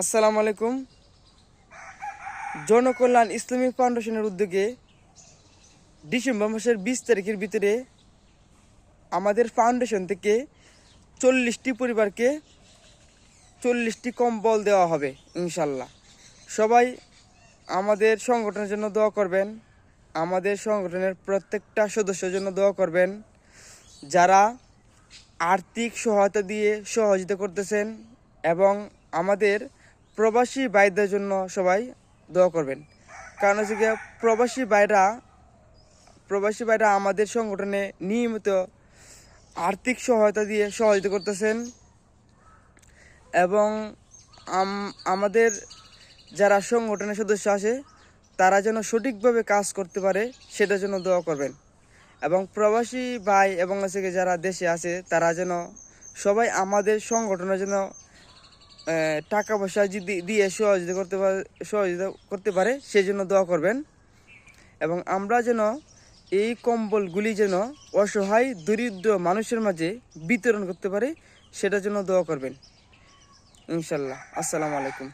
আসসালামু আলাইকুম। জনকল্যাণ ইসলামিক ফাউন্ডেশনের উদ্যোগে ডিসেম্বর মাসের বিশ তারিখের ভিতরে আমাদের ফাউন্ডেশন থেকে চল্লিশটি পরিবারকে চল্লিশটি কম্বল দেওয়া হবে, ইনশাল্লাহ। সবাই আমাদের সংগঠনের জন্য দোয়া করবেন, আমাদের সংগঠনের প্রত্যেকটা সদস্যের জন্য দোয়া করবেন। যারা আর্থিক সহায়তা দিয়ে সহযোগিতা করতেছেন এবং আমাদের প্রবাসী ভাইদের জন্য সবাই দোয়া করবেন। কারণ হচ্ছে প্রবাসী ভাইরা প্রবাসী ভাইরা আমাদের সংগঠনে নিয়মিত আর্থিক সহায়তা দিয়ে সহযোগিতা করতেছেন এবং আমাদের যারা সংগঠনের সদস্য আছে, তারা যেন সঠিকভাবে কাজ করতে পারে, সেটার জন্য দোয়া করবেন। এবং প্রবাসী ভাই এবং হচ্ছে যারা দেশে আছে, তারা যেন সবাই আমাদের সংগঠনের জন্য টাকা পয়সা যদি দিয়ে সহযোগিতা করতে পারে, সহযোগিতা করতে পারে সেই জন্য দোয়া করবেন। এবং আমরা যেন এই কম্বলগুলি যেন অসহায়, দরিদ্র মানুষের মাঝে বিতরণ করতে পারে, সেটার জন্য দোয়া করবেন। ইনশাল্লাহ। আসসালামু আলাইকুম।